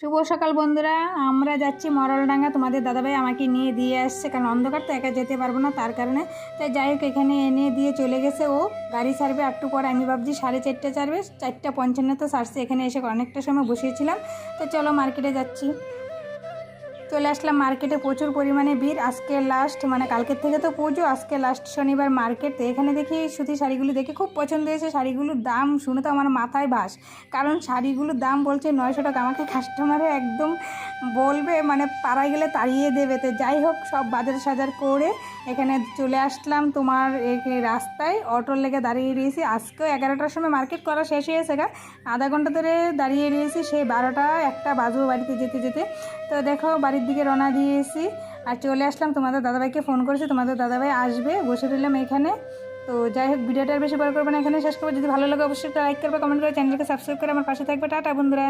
শুভ সকাল বন্ধুরা, আমরা যাচ্ছি মরলডাঙ্গা। তোমাদের দাদাভাই আমাকে নিয়ে দিয়ে আসছে, কারণ অন্ধকার তো একা যেতে পারব না তার কারণে। তাই যাই হোক, এখানে এনে দিয়ে চলে গেছে। ও গাড়ি ছাড়বে একটু পর। আমি ভাবছি সাড়ে চারটে ছাড়বে, চারটা পঞ্চান্ন তো সারছে এখানে এসে অনেকটা সময় বসিয়েছিলাম তো চলো মার্কেটে যাচ্ছি। চলে আসলাম মার্কেটে প্রচুর পরিমাণে ভিড়। আজকে লাস্ট মানে কালকের থেকে তো পুজো, আজকে লাস্ট শনিবার মার্কেট। তো এখানে দেখি সুতি শাড়িগুলো দেখে খুব পছন্দ হয়েছে। শাড়িগুলোর দাম শুনে তো আমার মাথায় ভাস। কারণ শাড়িগুলোর দাম বলছে নয়শো টাকা। আমাকে কাস্টমারে একদম বলবে মানে পাড়ায় গেলে তাড়িয়ে দেবে। তো যাই হোক, সব বাজার সাজার করে এখানে চলে আসলাম তোমার রাস্তায়। অটোর লেগে দাঁড়িয়ে রয়েছি। আজকেও এগারোটার সময় মার্কেট করা শেষ হয়েছে গা। আধা ঘণ্টা ধরে দাঁড়িয়ে রয়েছি। সেই বারোটা একটা বাজু বাড়িতে যেতে যেতে। তো দেখো বাড়ির দিকে রওনা দিয়েছি। আর চলে আসলাম তোমাদের দাদাভাইকে ফোন করেছি। তোমাদের দাদাভাই আসবে, বসে রইলাম এখানে। তো যাই হোক, ভিডিওটা বেশি বড় করবে না এখানে শেষ করব। যদি ভালো লাগে অবশ্যই একটা লাইক করবে কমেন্ট করে চ্যানেলকে সাবস্ক্রাইব করে আমার পাশে থাকবে। টাটা বন্ধুরা।